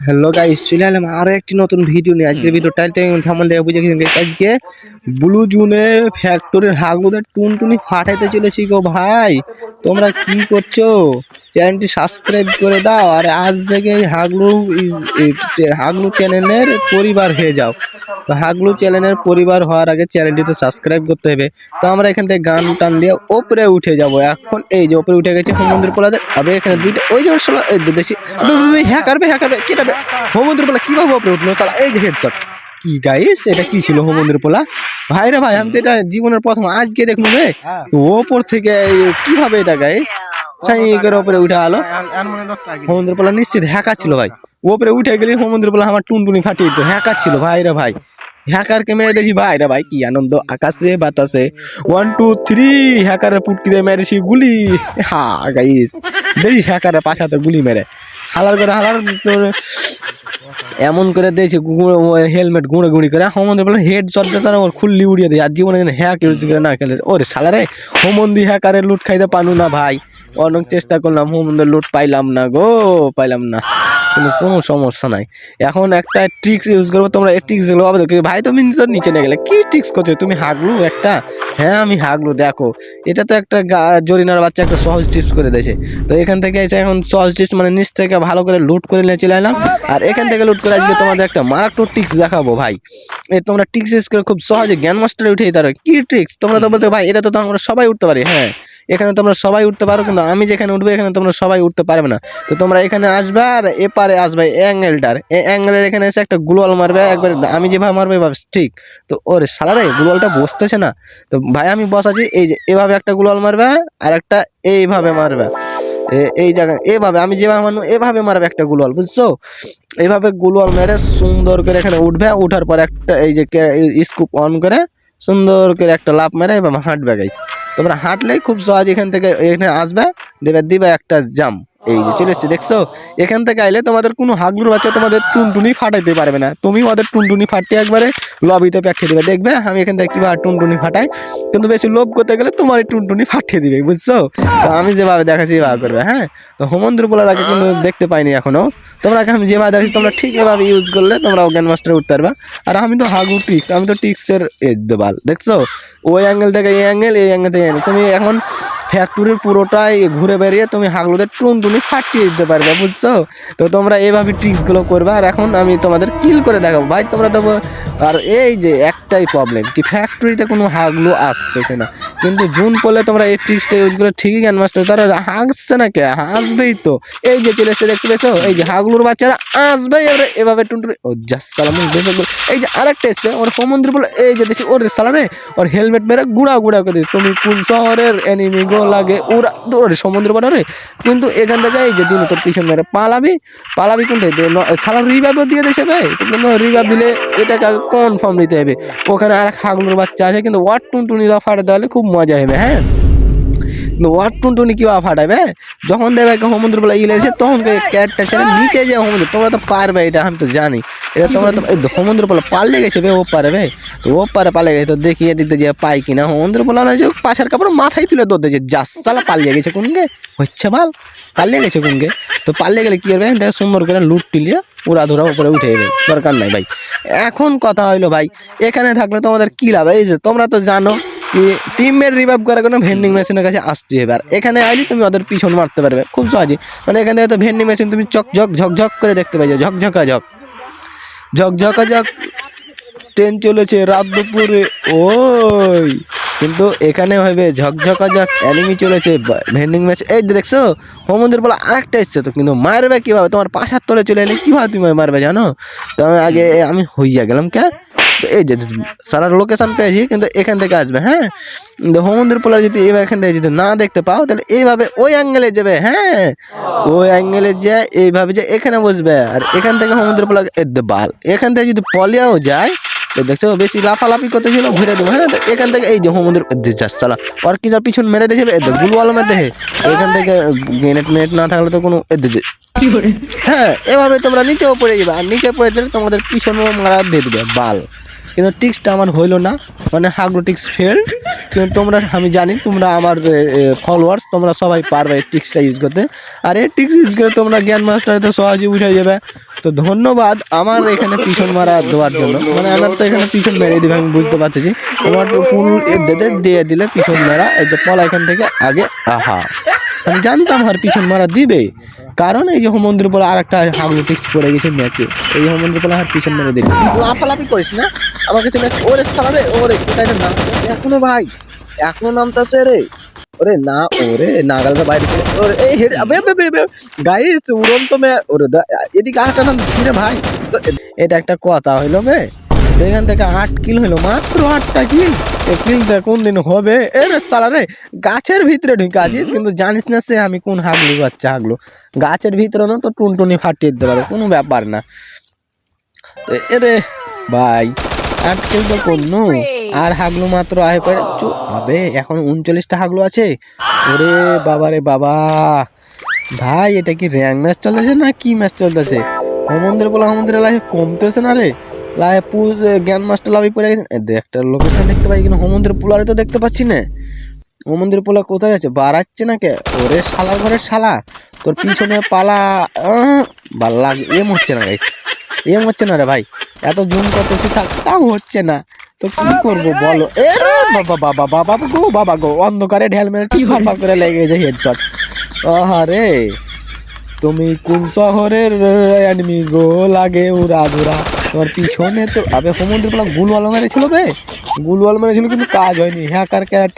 Hello guys চলে এলাম আরও একটি নতুন ভিডিও নিয়ে। আজকের ভিডিও টাইটেল থামল দেখে বুঝে গেছেন guys, আজকে ব্লু জুনে ফ্যাক্টরির হাগুদের টুনটুনি ফাটাইতে চলেছি গো ভাই। তোমরা কি করছ? চ্যানেলটি সাবস্ক্রাইব করে দাও। আর আজ থেকে হাগলু হাগলু চ্যানেলের পরিবার হয়ে যাও। তো হাগলু চ্যানেলের পরিবার হওয়ার আগে চ্যানেলটিতে সাবস্ক্রাইব করতে হবে। তো আমরা এখান থেকে গান টান দিয়ে ওপরে উঠে যাব। এখন এই যে ওপরে উঠে গেছে পোলাদের আবে এখানে দুইটা ওই যে দেশি হ্যাঁ করবে হ্যাঁ করবে কেটাবে সমুদ্র পোলা কীভাবে ওপরে উঠল? চালা এই যে হেডশট কি গাইস এটা কি ছিল সমুদ্র পোলা ভাই রে ভাই, আমি তো এটা জীবনের প্রথম, আজকে দেখলুম রে। ওপর থেকে কীভাবে এটা গাইস করে ওপরে উঠে আলো। নিশ্চিত হ্যাকা ছিল ভাই। ওপরে উঠে গেলে পোলা আমার টুনটুনি ফাটিয়ে দিত। হ্যাকা ছিল, ভাই রে ভাই। হ্যাকারকে মেরে দেখি ভাই। রে ভাই কি আনন্দ? আকাশে বাতাসে। ওয়ান টু থ্রি হ্যাকারে পুটকি দিয়ে মেরেছি গুলি। হা গাইস দেখি হ্যাকারে পাশাতে গুলি মেরে। হালার করে, হালার এমন করে দিয়েছে হেলমেট গুঁড়ে গুঁড়ি করে। হোমন্দি বলে হেড দিয়ে তারা ওর খুল্লি উড়িয়ে দিয়ে আর জীবনে যেন হ্যাক ইউজ করে না খেলে ওরে সালারে হোমন্দি হ্যাকারে লুট খাইতে পানু না ভাই। অনেক চেষ্টা করলাম হোমন্দের লুট পাইলাম না গো, পাইলাম না। কিন্তু কোনো সমস্যা নাই। এখন একটা ট্রিক্স ইউজ করব, তোমরা এই ট্রিক্সগুলো পাবে। তো। কিন্তু ভাই, তুমি তো নিচে নিয়ে গেলে, কি ট্রিক্স করছ? তুমি হাগলু একটা? হ্যাঁ আমি হাগলু, দেখো। এটা তো একটা জরিনার বাচ্চা একটা সহজ টিপস করে দিয়েছে। তো এখান থেকে এসে এখন সহজ টিপস মানে নিচ থেকে ভালো করে লুট করে নিয়ে চলে এলাম। আর এখান থেকে লুট করে আজকে তোমাদের একটা মারাত্মক টিক্স দেখাবো, ভাই। এই তোমরা টিক্স ইউজ করে খুব সহজে জ্ঞান মাস্টারে উঠে দিতে পারো কি ট্রিক্স তোমরা তো বলতে, ভাই, এটা তো আমরা সবাই উঠতে পারি হ্যাঁ। এখানে তোমরা সবাই উঠতে পারো, কিন্তু আমি যেখানে উঠবো এখানে তোমরা সবাই উঠতে পারবে না। তো তোমরা এখানে আসবে আর এপারে আসবে অ্যাঙ্গেলটার। এই অ্যাঙ্গেলের এখানে এসে একটা গ্লোয়াল মারবে, একবার আমি যেভাবে মারবো এভাবে, ঠিক। তো ওরে সালারে গ্লোয়ালটা বসতেছে না। তো ভাই, আমি বসাছি এই যে এভাবে একটা গ্লোয়াল মারবে, আর একটা এইভাবে মারবে। এই জায়গায়, এভাবে, আমি যেভাবে মারবো, এভাবে মারবে একটা গুলোয়াল বুঝছ? এইভাবে গুলোয়াল মেরে সুন্দর করে এখানে উঠবে, উঠার পর একটা এই যে স্কুপ অন করে সুন্দর করে একটা লাভ মেরে এবার হাঁটবে গাইস তোমরা হাঁটলেই খুব সহজ এখান থেকে এখানে আসবে দেবে দিবে একটা জাম। এই যে চলে এসছি, দেখছ? এখান থেকে আইলে তোমাদের কোনো হাগলুর বাচ্চা তোমাদের টুনটুনি ফাটাইতে পারবে না। তুমি ওদের টুনটুনি ফাটিয়ে একবারে লবিতে পাঠিয়ে দেবে। দেখবে, আমি এখান থেকে কীভাবে টুনটুনি ফাটাই? কিন্তু বেশি লোভ করতে গেলে তোমার টুনটুনি ফাটিয়ে দিবে, বুঝছ? তো আমি যেভাবে দেখাচ্ছি এভাবে করবে হ্যাঁ? তো হোমন্দ্র বলার আগে কিন্তু দেখতে পাইনি এখনও। তোমরা আমি যেভাবে দেখাচ্ছি, তোমরা ঠিক এভাবে ইউজ করলে তোমরা জ্ঞান মাস্টারে উঠতে পারবে। আর আমি তো হাগু টিক্স আমি তো টিক্সের এ দেবাল, দেখছ? ওই অ্যাঙ্গেল থেকে এই অ্যাঙ্গেল এই অ্যাঙ্গেল থেকে তুমি এখন ফ্যাক্টরির পুরোটাই ঘুরে বেরিয়ে তুমি হাগলুদের টুনটুনি ফাটিয়ে দিতে পারবে, বুঝছ? তো তোমরা এইভাবে ট্রিক্সগুলো করবে, আর এখন আমি তোমাদের কিল করে দেখাবো। ভাই, তোমরা তো ব- আর এই যে একটাই প্রবলেম কি ফ্যাক্টরিতে কোনো হাগলু আসতেছে না। কিন্তু জুন পড়লে তোমরা এই ট্রিক্সটা ইউজ করে ঠিকই জ্ঞান মাস্টার, তারা হাসছে না কে? হাসবেই তো। এই যে চলে এসে দেখতে পেয়েছ? এই যে হাগলুর বাচ্চারা আসবেই এবারে এভাবে টুনটুনি ও জাস সালাম এই যে আরেকটা এসছে, ওর সমুদ্র বলে এই যে দেখছি ওর সালারে ওর হেলমেট মেরে গুড়া গুড়া করে দিচ্ছে তুমি কোন শহরের এনিমি গো? লাগে। ওরা তো ওরে সমুদ্র পাড়ারে কিন্তু এখান থেকে এই যে দিন তোর পিছন মেরে পালাবি পালাবি কোনটাই সালা রিভাইভও দিয়ে দেশে ভাই। তো কিন্তু রিভাইভ দিলে এটাকে কনফার্ম নিতে হবে। ওখানে আর এক হাগলুর বাচ্চা আছে, কিন্তু ওয়াট টুনটুনি দাও ফাটাতে হলে খুব মজা হবে হ্যাঁ? কিন্তু টুনটুনি কীভাবে ফাটাবে যখন দেবে সমুদ্র বলে ইলে এসে, তখন ক্যাটটা ছেড়ে নিচে যে সমুদ্র, তোমরা তো পারবে এটা, আমি তো জানি। এটা তোমরা তো সমুদ্র বলে পাল্লে গেছে বে ও পারবে তো ও পারে পালে গেছে, তো দেখি এদিকে যে পাই কিনা। সমুদ্র বলে না যে পাশের কাপড় মাথায় তুলে দৌড় দিয়েছে যাস সালা পালিয়ে গেছে কোনকে হচ্ছে ভালো পালিয়ে গেছে কোনকে তো পালিয়ে গেলে কি করবে দেখ সুন্দর করে লুট টিলিয়ে উড়া ধরা উপরে উঠে যাবে, দরকার নাই ভাই। এখন কথা হইল ভাই, এখানে থাকলে তোমাদের কি লাভ? এই যে তোমরা তো জানো টিমের রিভাইভ করার কোনো ভেন্ডিং মেশিনের কাছে আসতে হবে আর এখানে আইলে তুমি ওদের পিছন মারতে পারবে খুব সহজে মানে এখানে হয়তো ভেন্ডিং মেশিন তুমি চক ঝক ঝকঝক করে দেখতে পাইছো ঝকঝকা ঝক ঝকঝকা ঝক ট্রেন চলেছে রাত দুপুরে ওই। কিন্তু এখানে হবে ঝকঝকা ঝক অ্যানিমি চলেছে ভেন্ডিং ম্যাচ এই দেখছ হোমন্দির বলে আরেকটা এসছে তো কিন্তু মারবে কীভাবে? তোমার পাশার তলে চলে এলে কীভাবে তুমি মারবে জানো? তো আমি আগে আমি হইয়া গেলাম কে তো এই যে সারার লোকেশন পেয়েছি, কিন্তু এখান থেকে আসবে হ্যাঁ? কিন্তু হোমন্দির পোলার যদি এইভাবে এখান থেকে যদি না দেখতে পাও, তাহলে এইভাবে ওই অ্যাঙ্গেলে যাবে হ্যাঁ? ওই অ্যাঙ্গেলে যে এইভাবে যে এখানে বসবে, আর এখান থেকে সমুদ্র পোলার বাল, এখান থেকে যদি পলিয়াও যায় তো দেখছ বেশি লাফালাফি করতে ছিল ঘুরে দেবো। হ্যাঁ এখান থেকে এই যে হোমদের চালা। আর কি যার পিছন মেরে দিয়েছে গুলওয়াল মেরে দেখে এখান থেকে গ্রেনেড মেট না থাকলে তো কোনো হ্যাঁ এভাবে তোমরা নিচেও পড়ে যাবে আর নিচে পড়ে গেলে তোমাদের পিছনেও মারা দিয়ে দেবে বাল। কিন্তু টিক্সটা আমার হইল না। মানে হাগলো টিক্স ফেল কিন্তু তোমরা, আমি জানি তোমরা আমার ফলোয়ার্স তোমরা সবাই পারবে এই টিক্সটা ইউজ করতে। আর এই টিক্স ইউজ করে তোমরা জ্ঞান মাস্টারে সহজে উঠে যাবে তো ধন্যবাদ আমার এখানে পিছন মারা দেওয়ার জন্য। মানে আমার তো এখানে পিছন মেরে দিবে, আমি বুঝতে পারতেছি তোমার তো ফুল দিয়ে দিলে পিছন মারা, এই যে পলা এখান থেকে আগে আহা। আমি জানতাম আর পিছন মারা দিবে। কারণ এই যে হোমন্দ্র আর একটা হাগলু টিক্স পড়ে গেছে ম্যাচে। এই হোমন্দ্র আর পিছন মেরে দিবে লাফালাফি করিস না। আমার কাছে ওরে সালারে ওরে কোথায় নাম। এখনও ভাই, এখনও নামতাছে রে। ওরে না, ওরে নাগালটা বাইরে চলে ওরে, এই হেড আবে আবে আবে গাইস, উড়ন্ত মে, ওরে এদিকে আটটা নাম রে ভাই। তো এটা একটা কথা হইল বে, এখান থেকে আট কিল হইল, মাত্র আটটা কিল এই কিলটা কোন দিন হবে? এ রে সালা রে, গাছের ভিতরে ঢুকে আছিস কিন্তু জানিস না সে আমি কোন হাগলু বাচ্চা হাগলু গাছের ভিতরে না তো টুনটুনি ফাটিয়ে দিতে পারে কোনো ব্যাপার না। তো এরে ভাই। আট কিল তো কোনো আর হাগলু মাত্র আয় করে আবে, এখন উনচল্লিশটা হাগলু আছে। ওরে বাবা রে বাবা। ভাই, এটা কি র্যাঙ্ক ম্যাচ চলতেছে না কি ম্যাচ চলতেছে? হোমন্দির বলে হোমন্দির লাইফ কমতেছে না রে। লাইফ পুরো জ্ঞান মাস্টার লাভি পড়ে গেছে। একটা লোকেশন দেখতে পাই কিন্তু হোমন্দির পোলারে তো দেখতে পাচ্ছি না। হোমন্দির পোলা কোথায় আছে? বাড়াচ্ছে না কে ওরে শালা ঘরের শালা। তোর পিছনে পালা ভালো লাগে এম হচ্ছে না গাইস এম হচ্ছে না রে ভাই। এত জুম করতেছি তাও হচ্ছে না। তো কি করব বলো? এ বাবা বাবা বাবা গো বাবা গো, অন্ধকারে ঢেল মেরে কি ফার করে লেগে গেছে হেডশট আহারে, তুমি কোন শহরের এনিমি গো? লাগে উড়া ধুরা। তোমার পিছনে তো আবে হোমন্দির গুলওয়াল মেরেছিল বে? গুলওয়াল মেরেছিল কিন্তু কাজ হয়নি। Hacker character